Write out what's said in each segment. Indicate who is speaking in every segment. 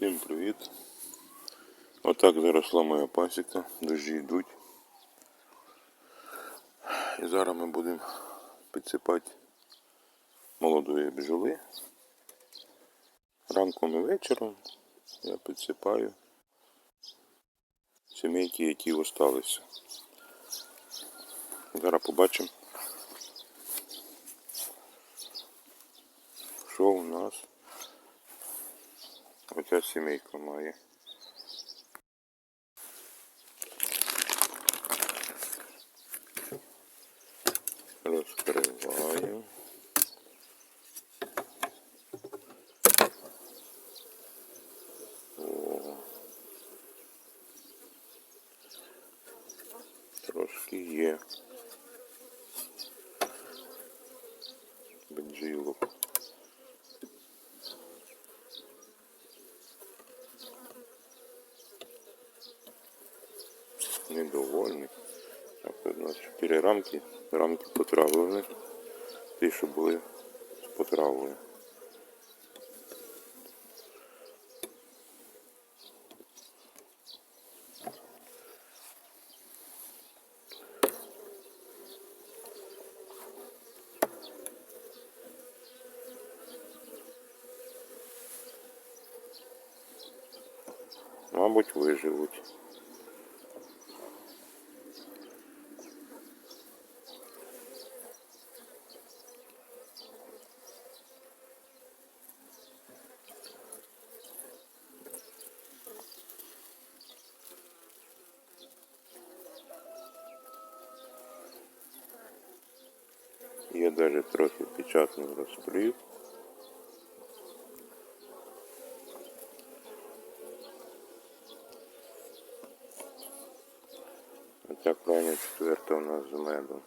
Speaker 1: Всім привіт! Отак заросла моя пасіка, дощі йдуть. І зараз ми будемо підсипати молодої бджоли. Ранком і вечором я підсипаю сімейки, які осталися. Зараз побачимо, що у нас оця сімейка має. Розкриваю. О. Трошки є. Недовольний. Так, нас 4 рамки. Рамки потравлені. Ті, що були з потравою. Мабуть, виживуть. Є навіть трохи печатний розплів. Оця крайня четверта у нас з медом.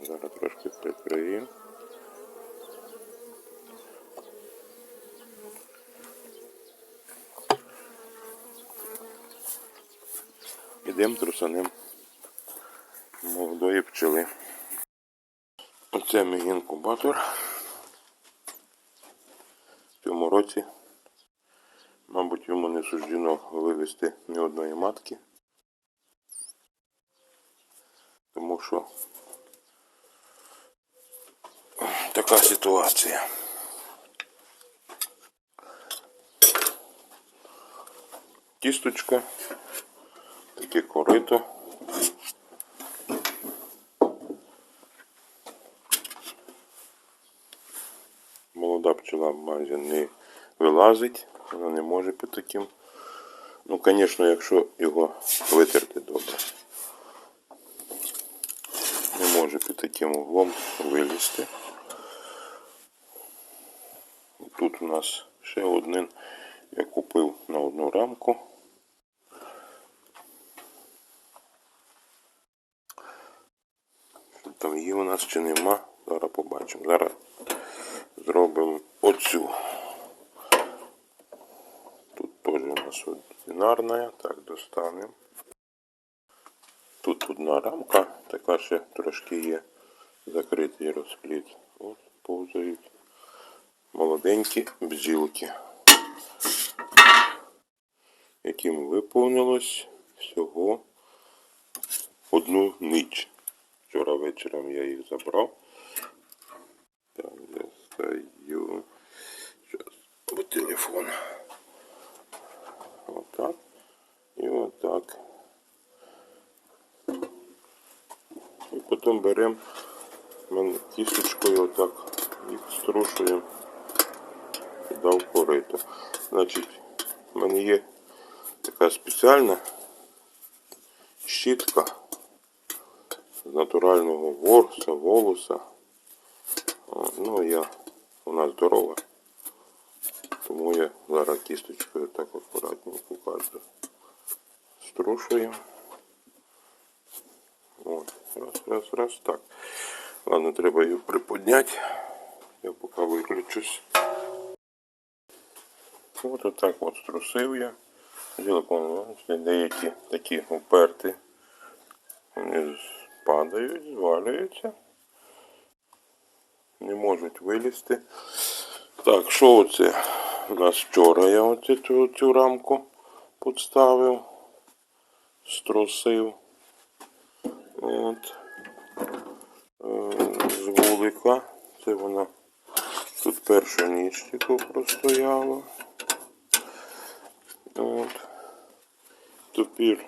Speaker 1: Зараз трошки прикриємо. Ідемо трусаним молодої пчели. Оце мій інкубатор. В цьому році, мабуть, йому не суждено вивести ні одної матки. Тому що така ситуація. Кісточка, таке корито. Молода пчела майже не вилазить, вона не може під таким. Ну, звісно, якщо його витерти добре. Не може під таким углом вилізти. Тут у нас ще один я купив на одну рамку. Що там є у нас чи нема, зараз побачимо. Зараз зробимо оцю. Тут теж у нас одинарна, так, достанемо. Тут одна рамка, така ще трошки є закритий розпліт. От повзають молоденькі бджілки, яким виповнилось всього одну ніч. Вчора вечором я їх забрав. Так, достаю. Сейчас по телефону. Вот так. І вот так. І потім беремо кісточкою отак їх струшуємо сюди в корито. Значить, в мене є така спеціальна щітка натурального ворса, волоса. Ну, я, вона здорова, тому я зараз кісточкою так акуратненько кожну струшую. От, раз, раз, раз, так. Ладно, треба її приподняти. Я поки виключусь. От отак от струсив я. Діло деякі такі уперті. Падають, звалюються. не можуть вилізти. Так, що оце? У нас вчора я оце цю, цю рамку підставив, струсив. От. Е, З вулика. Це вона тут перша ніч тільки простояла. От. Тепер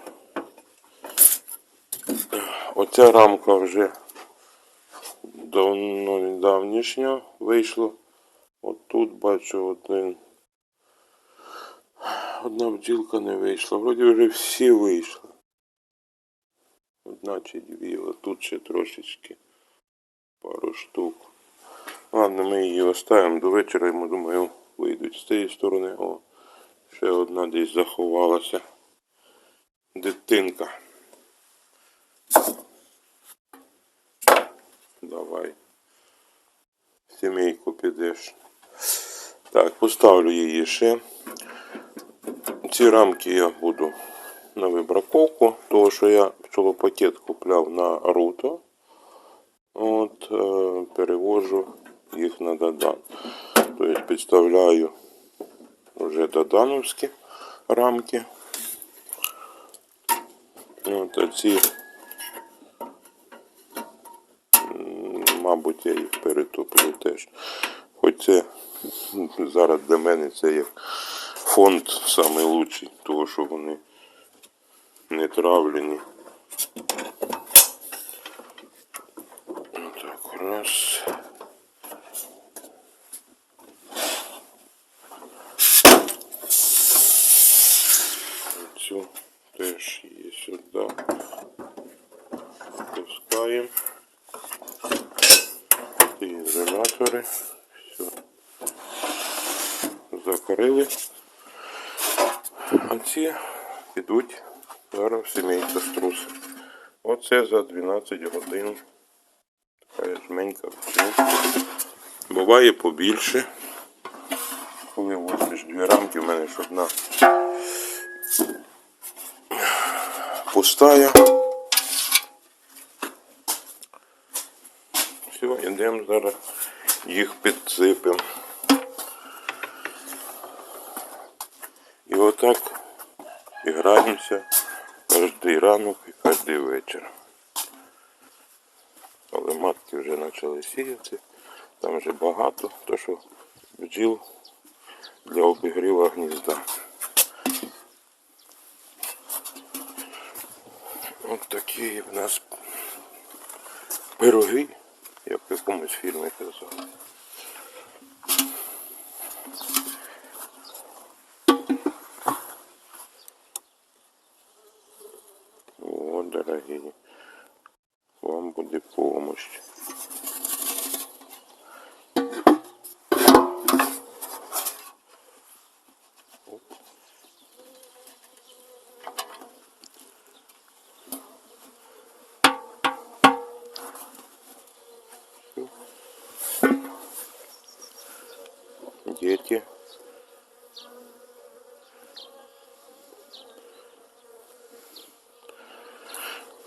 Speaker 1: оця рамка вже давно давнішня вийшло. От тут бачу один. Одна бджілка не вийшла. Вроді вже всі вийшли. Одна чи дві, а тут ще трошечки. Пару штук. Ладно, ми її оставимо до вечора, ми думаю, вийдуть з цієї сторони. О, ще одна десь заховалася. Дитинка. Давай. В Сімейку підеш. Так, поставлю її ще. Ці рамки я буду на вибраковку, того що я пчолопакет купляв на Руто. От, е, перевожу їх на Дадан. Тобто підставляю вже додановські рамки. От, ці, мабуть, я їх перетоплю теж. Хоч це зараз для мене це як фонд лучший, того що вони не травлені. Так, раз. Теж її сюди. Пускаємо. Ці ізолятори. Все. Закрили. А ці підуть зараз в сімейка струси. Оце за 12 годин. Така жменька. Буває побільше. Коли возьмеш дві рамки, в мене ж одна пустая. Все, йдемо зараз їх підсипемо. І отак і граємося кожний ранок і кожний вечір. Але матки вже почали сіяти, там вже багато, то що бджіл для обігріва гнізда. Ось такі в нас пироги, як в якомусь фільмі казали. О,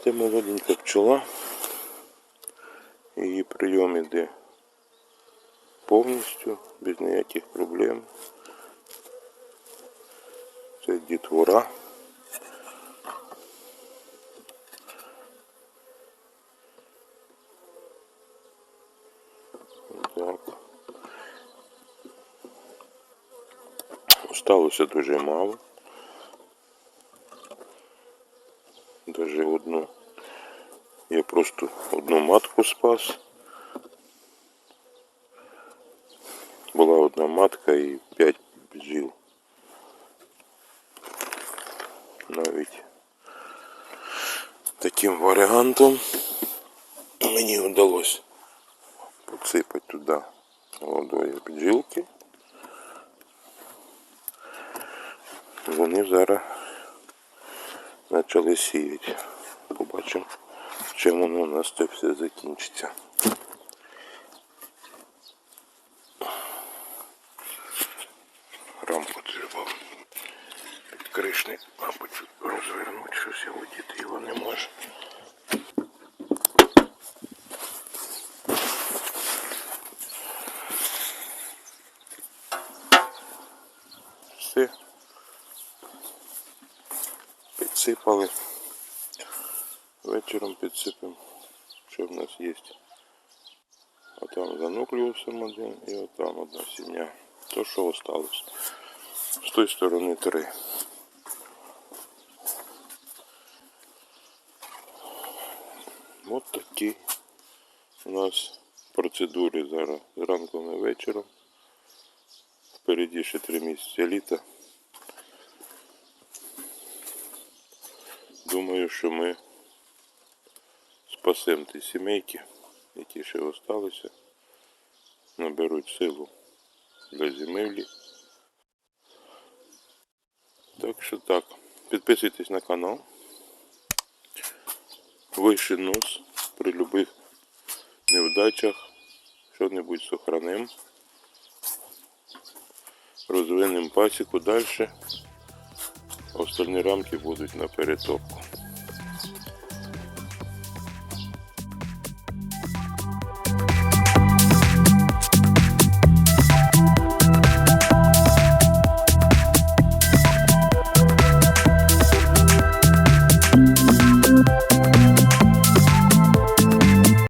Speaker 1: Це молоденька пчола. Її прийом іде повністю, без ніяких проблем. Це дітвора. Так. Осталося дуже мало. Даже одну. Я просто одну матку спас. Була одна матка і п'ять бджіл. Навіть таким варіантом мені вдалося посипати туди молодої бджілки. Вони зараз почали сіяти. чим воно у нас то все закінчиться. Рамку треба підкришник, мабуть, розвернути, що сьогодні його не може. Все підсипали. Вечором підсипемо, що в нас є. А там за нуклеусом один і отам одна сім'я. То, що осталось. З тої сторони три. От такі у нас процедури зараз зранку і вечором. Впереді ще три місяці літа. Думаю, що ми ті сімейки, які ще залишилися, наберуть силу для зимівлі. Так що так. Підписуйтесь на канал. Вищий нос при любих невдачах. Що-небудь сохраним. Розвинемо пасіку далі. Остальні рамки будуть на перетопку.